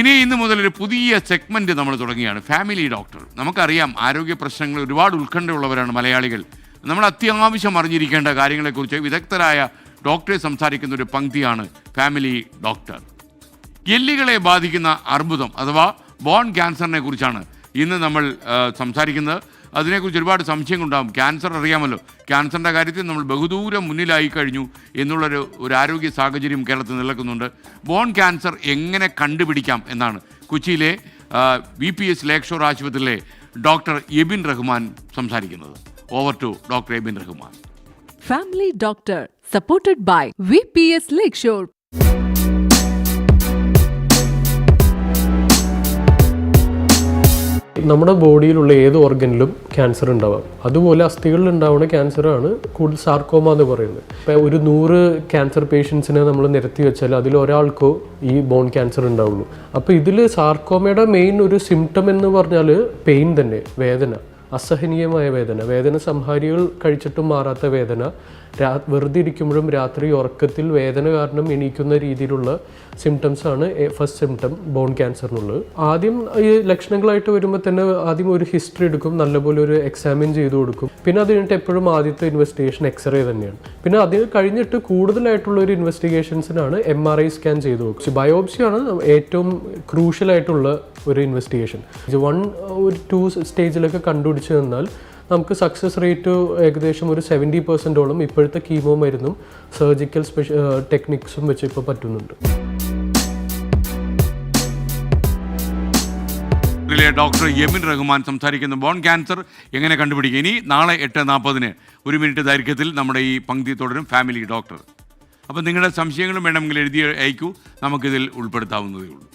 ഇനി ഇന്ന് മുതൽ ഒരു പുതിയ സെഗ്മെന്റ് നമ്മൾ തുടങ്ങിയാണ്. ഫാമിലി ഡോക്ടർ നമുക്കറിയാം ആരോഗ്യ പ്രശ്നങ്ങൾ ഒരുപാട് ഉത്കണ്ഠയുള്ളവരാണ് മലയാളികൾ. നമ്മൾ അത്യാവശ്യം അറിഞ്ഞിരിക്കേണ്ട കാര്യങ്ങളെക്കുറിച്ച് വിദഗ്ധരായ ഡോക്ടറെ സംസാരിക്കുന്ന ഒരു പങ്ക്തിയാണ് ഫാമിലി ഡോക്ടർ എല്ലുകളെ ബാധിക്കുന്ന അർബുദം അഥവാ ബോൺ ക്യാൻസറിനെ കുറിച്ചാണ് ഇന്ന് നമ്മൾ സംസാരിക്കുന്നത്. അതിനെക്കുറിച്ച് ഒരുപാട് സംശയങ്ങളുണ്ടാകും ക്യാൻസർ അറിയാമല്ലോ. ക്യാൻസറിന്റെ കാര്യത്തിൽ നമ്മൾ ബഹുദൂരം മുന്നിലായി കഴിഞ്ഞു എന്നുള്ളൊരു ഒരു ആരോഗ്യ സാഹചര്യം കേരളത്തിൽ നിലനിൽക്കുന്നുണ്ട്. ബോൺ ക്യാൻസർ എങ്ങനെ കണ്ടുപിടിക്കാം എന്നാണ് കൊച്ചിയിലെ V P S lake shore ആശുപത്രിയിലെ ഡോക്ടർ എബിൻ റഹ്മാൻ സംസാരിക്കുന്നത്. Over to doctor Ebin Rahman. Family doctor Family Doctor, supported by VPS Lakeshore. നമ്മുടെ ബോഡിയിലുള്ള ഏത് ഓർഗനിലും ക്യാൻസർ ഉണ്ടാവാം. അതുപോലെ അസ്ഥികളിൽ ഉണ്ടാവുന്ന ക്യാൻസറാണ് കൂടുതൽ സാർക്കോമ എന്ന് പറയുന്നത്. ഇപ്പം ഒരു നൂറ് ക്യാൻസർ പേഷ്യൻസിനെ നമ്മൾ നിരത്തി വെച്ചാൽ അതിൽ ഒരാൾക്കോ ഈ ബോൺ ക്യാൻസർ ഉണ്ടാവുള്ളൂ. അപ്പോൾ ഇതിൽ സാർക്കോമയുടെ മെയിൻ ഒരു സിംറ്റം എന്ന് പറഞ്ഞാൽ പെയിൻ തന്നെ വേദന. അസഹനീയമായ വേദന. വേദന സംഹാരികൾ കഴിച്ചിട്ടും മാറാത്ത വേദന. രാ വെറുതെ ഇരിക്കുമ്പോഴും രാത്രി ഉറക്കത്തിൽ വേദന കാരണം എണീക്കുന്ന രീതിയിലുള്ള സിംറ്റംസ് ആണ് ഫസ്റ്റ് സിംറ്റം ബോൺ ക്യാൻസറിനുള്ളത് ആദ്യം ഈ ലക്ഷണങ്ങളായിട്ട് വരുമ്പോൾ തന്നെ ആദ്യം ഒരു ഹിസ്റ്ററി എടുക്കും നല്ലപോലെ ഒരു എക്സാമിൻ ചെയ്ത് കൊടുക്കും. പിന്നെ അത് കഴിഞ്ഞിട്ട് എപ്പോഴും ആദ്യത്തെ ഇൻവെസ്റ്റിഗേഷൻ എക്സ്റേ തന്നെയാണ്. പിന്നെ അത് കഴിഞ്ഞിട്ട് കൂടുതലായിട്ടുള്ള ഒരു ഇൻവെസ്റ്റിഗേഷൻസിനാണ് എം ആർ ഐ സ്കാൻ ചെയ്ത് നോക്കും ബയോപ്സിയാണ് ഏറ്റവും ക്രൂഷ്യലായിട്ടുള്ള ഒരു ഇൻവെസ്റ്റിഗേഷൻ വൺ ഒരു ടു സ്റ്റേജിലൊക്കെ കണ്ടുപിടിച്ച് തന്നാൽ നമുക്ക് സക്സസ് റേറ്റ് ഏകദേശം ഒരു സെവന്റി പെർസെന്റോളം ഇപ്പോഴത്തെ കീമോ മരുന്നും സർജിക്കൽ സ്പെഷ്യ ടെക്നിക്സും വെച്ച് ഇപ്പോൾ പറ്റുന്നുണ്ട്. ഡോക്ടർ യമിൻ റഹ്മാൻ സംസാരിക്കുന്ന. ബോൺ ക്യാൻസർ എങ്ങനെ കണ്ടുപിടിക്കുക ഇനി നാളെ എട്ട് നാൽപ്പതിന് ഒരു മിനിറ്റ് ദൈർഘ്യത്തിൽ നമ്മുടെ ഈ പങ്ക്തി തുടരും ഫാമിലി ഡോക്ടർ. അപ്പോൾ നിങ്ങളുടെ സംശയങ്ങളും വേണമെങ്കിൽ എഴുതി അയക്കൂ. നമുക്കിതിൽ ഉൾപ്പെടുത്താവുന്നതേ ഉള്ളൂ.